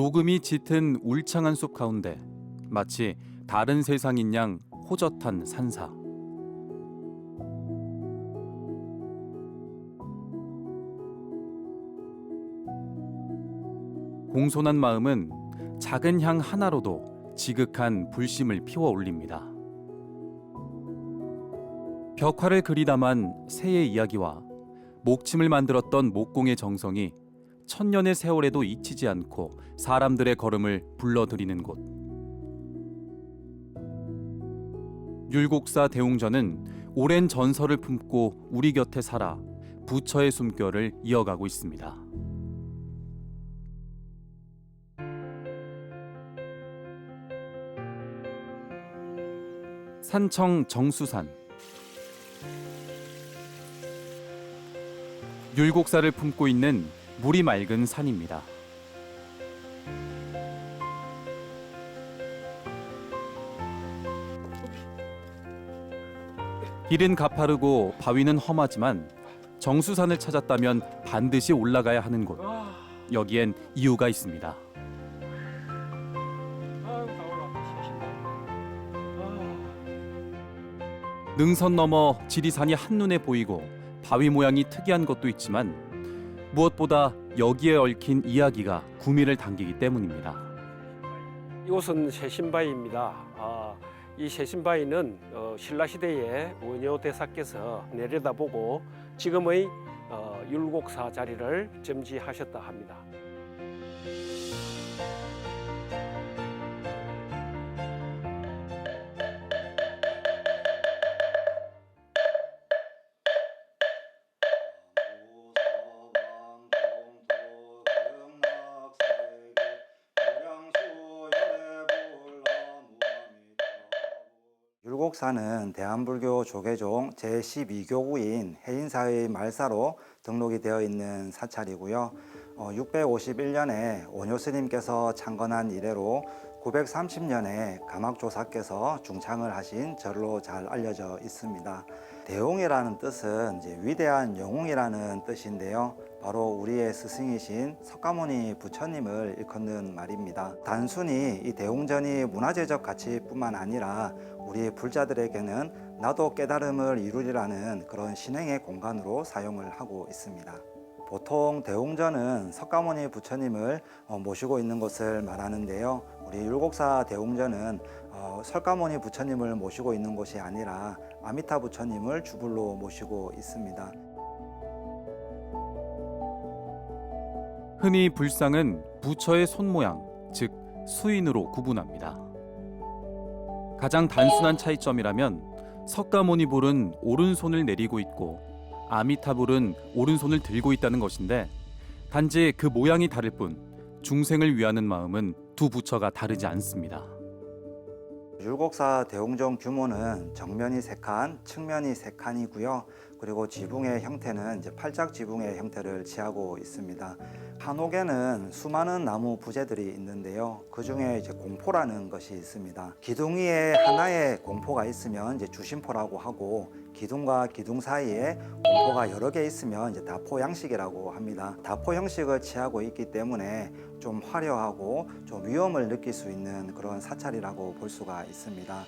녹음이 짙은 울창한 숲 가운데 마치 다른 세상인 양 호젓한 산사. 공손한 마음은 작은 향 하나로도 지극한 불심을 피워 올립니다. 벽화를 그리다만 새의 이야기와 목침을 만들었던 목공의 정성이 천년의 세월에도 잊히지 않고 사람들의 걸음을 불러들이는 곳. 율곡사 대웅전은 오랜 전설을 품고 우리 곁에 살아 부처의 숨결을 이어가고 있습니다. 산청 정수산 율곡사를 품고 있는 물이 맑은 산입니다. 길은 가파르고 바위는 험하지만 정수산을 찾았다면 반드시 올라가야 하는 곳. 여기엔 이유가 있습니다. 능선 너머 지리산이 한눈에 보이고 바위 모양이 특이한 것도 있지만 무엇보다 여기에 얽힌 이야기가 구미를 당기기 때문입니다. 이곳은 세신바위입니다. 아, 이 세신바위는 어, 신라 시대에 원효 대사께서 내려다보고 지금의 어, 율곡사 자리를 점지하셨다 합니다. 율곡사는 대한불교 조계종 제12교구인 해인사의 말사로 등록이 되어 있는 사찰이고요. 어, 651년에 원효 스님께서 창건한 이래로 930년에 가막조사께서 중창을 하신 절로 잘 알려져 있습니다. 대웅이라는 뜻은 이제 위대한 영웅이라는 뜻인데요. 바로 우리의 스승이신 석가모니 부처님을 일컫는 말입니다. 단순히 이 대웅전이 문화재적 가치뿐만 아니라 우리 불자들에게는 나도 깨달음을 이루리라는 그런 신행의 공간으로 사용을 하고 있습니다. 보통 대웅전은 석가모니 부처님을 어, 모시고 있는 것을 말하는데요. 우리 율곡사 대웅전은 어, 석가모니 부처님을 모시고 있는 곳이 아니라 아미타 부처님을 주불로 모시고 있습니다. 흔히 불상은 부처의 손 모양, 즉 수인으로 구분합니다. 가장 단순한 차이점이라면 석가모니불은 오른손을 내리고 있고 아미타불은 오른손을 들고 있다는 것인데 단지 그 모양이 다를 뿐 중생을 위하는 마음은 두 부처가 다르지 않습니다. 율곡사 대웅전 규모는 정면이 세 칸, 측면이 세 칸이고요. 그리고 지붕의 형태는 이제 팔짝 지붕의 형태를 취하고 있습니다. 한옥에는 수많은 나무 부재들이 있는데요. 그 중에 이제 공포라는 것이 있습니다. 기둥 위에 하나의 공포가 있으면 이제 주심포라고 하고 기둥과 기둥 사이에 공포가 여러 개 있으면 이제 다포 양식이라고 합니다. 다포 형식을 취하고 있기 때문에 좀 화려하고 좀 위험을 느낄 수 있는 그런 사찰이라고 볼 수가 있습니다.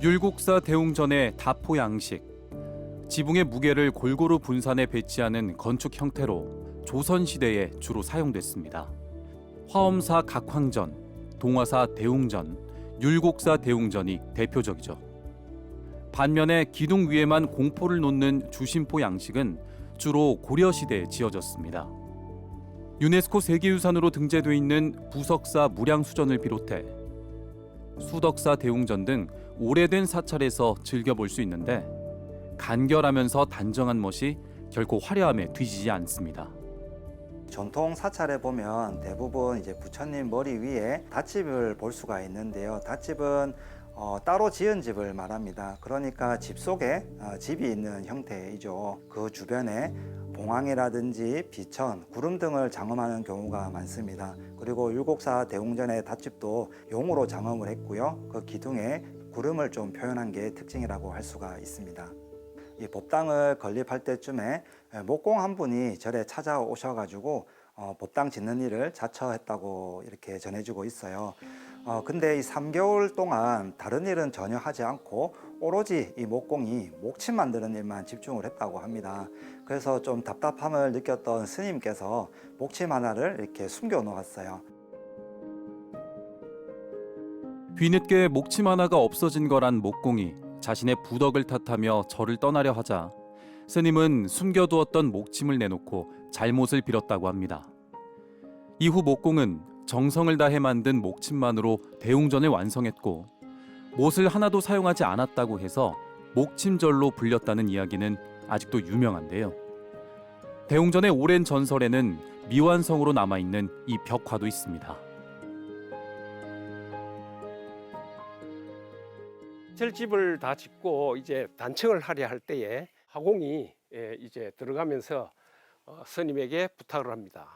율곡사 대웅전의 다포 양식 지붕의 무게를 골고루 분산해 배치하는 건축 형태로 조선 시대에 주로 사용됐습니다. 화엄사 각황전, 동화사 대웅전, 율곡사 대웅전이 대표적이죠. 반면에 기둥 위에만 공포를 놓는 주심포 양식은 주로 고려 시대에 지어졌습니다. 유네스코 세계유산으로 등재돼 있는 부석사 무량수전을 비롯해 수덕사 대웅전 등 오래된 사찰에서 즐겨볼 수 있는데 간결하면서 단정한 멋이 결코 화려함에 뒤지지 않습니다. 전통 사찰에 보면 대부분 이제 부처님 머리 위에 닷집을 볼 수가 있는데요. 닷집은 어, 따로 지은 집을 말합니다. 그러니까 집 속에 어, 집이 있는 형태이죠. 그 주변에 봉황이라든지 비천, 구름 등을 장엄하는 경우가 많습니다. 그리고 율곡사 대웅전의 닷집도 용으로 장엄을 했고요. 그 기둥에 구름을 좀 표현한 게 특징이라고 할 수가 있습니다. 이 법당을 건립할 때쯤에 목공 한 분이 절에 찾아오셔가지고 어, 법당 짓는 일을 자처했다고 이렇게 전해주고 있어요. 어, 근데 이 3개월 동안 다른 일은 전혀 하지 않고 오로지 이 목공이 목침 만드는 일만 집중을 했다고 합니다. 그래서 좀 답답함을 느꼈던 스님께서 목침 하나를 이렇게 숨겨 놓았어요. 뒤늦게 목침 하나가 없어진 거란 목공이 자신의 부덕을 탓하며 절을 떠나려 하자 스님은 숨겨두었던 목침을 내놓고 잘못을 빌었다고 합니다. 이후 목공은 정성을 다해 만든 목침만으로 대웅전을 완성했고 못을 하나도 사용하지 않았다고 해서 목침절로 불렸다는 이야기는 아직도 유명한데요. 대웅전의 오랜 전설에는 미완성으로 남아있는 이 벽화도 있습니다. 절집을 다 짓고 이제 단층을 하려 할 때에 화공이 예, 이제 들어가면서 어, 스님에게 부탁을 합니다.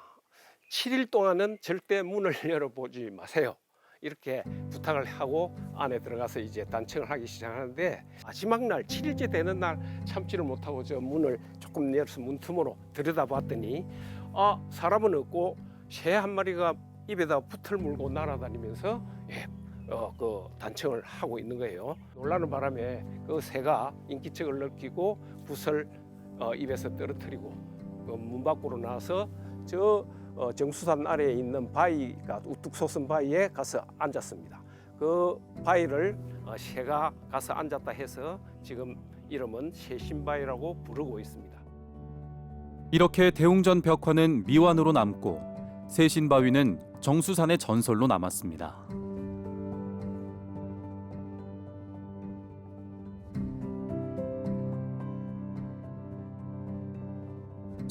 7일 동안은 절대 문을 열어보지 마세요. 이렇게 부탁을 하고 안에 들어가서 이제 단층을 하기 시작하는데 마지막 날 7일째 되는 날 참지를 못하고 저 문을 조금 열어서 문틈으로 들여다봤더니 아 사람은 없고 새 한 마리가 입에다 붓을 물고 날아다니면서 예, 어, 그 단층을 하고 있는 거예요. 놀라는 바람에 그 새가 인기척을 느끼고 붓을 어, 입에서 떨어뜨리고 그 문 밖으로 나와서 저 어, 정수산 아래에 있는 바위가 우뚝 솟은 바위에 가서 앉았습니다. 그 바위를 어, 새가 가서 앉았다 해서 지금 이름은 새신바위라고 부르고 있습니다. 이렇게 대웅전 벽화는 미완으로 남고 세신바위는 정수산의 전설로 남았습니다.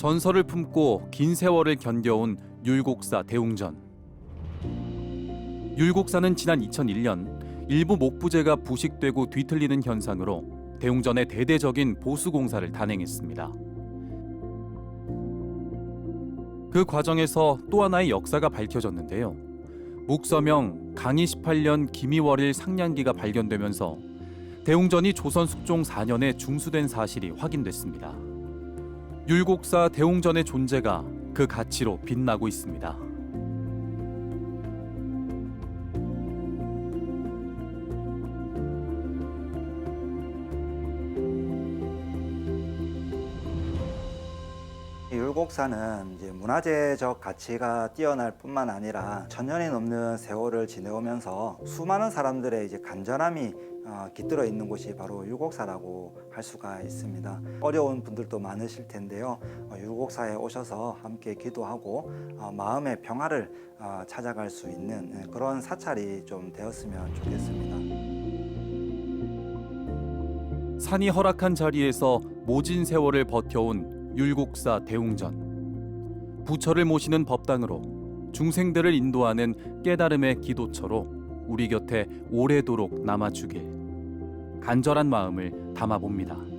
전설을 품고 긴 세월을 견뎌온 율곡사 대웅전. 율곡사는 지난 2001년 일부 목부제가 부식되고 뒤틀리는 현상으로 대웅전의 대대적인 보수 공사를 단행했습니다. 그 과정에서 또 하나의 역사가 밝혀졌는데요. 묵서명 강희 18년 김이월일 상량기가 발견되면서 대웅전이 조선 숙종 4년에 중수된 사실이 확인됐습니다. 율곡사 대웅전의 존재가 그 가치로 빛나고 있습니다. 율곡사는 이제 문화재적 가치가 뛰어날 뿐만 아니라 천년이 넘는 세월을 지내오면서 수많은 사람들의 이제 간절함이 어, 깃들어 있는 곳이 바로 율곡사라고 할 수가 있습니다. 어려운 분들도 많으실 텐데요. 어, 율곡사에 오셔서 함께 기도하고 어, 마음의 평화를 어, 찾아갈 수 있는 예, 그런 사찰이 좀 되었으면 좋겠습니다. 산이 허락한 자리에서 모진 세월을 버텨온 율곡사 대웅전. 부처를 모시는 법당으로 중생들을 인도하는 깨달음의 기도처로 우리 곁에 오래도록 남아주길 간절한 마음을 담아봅니다.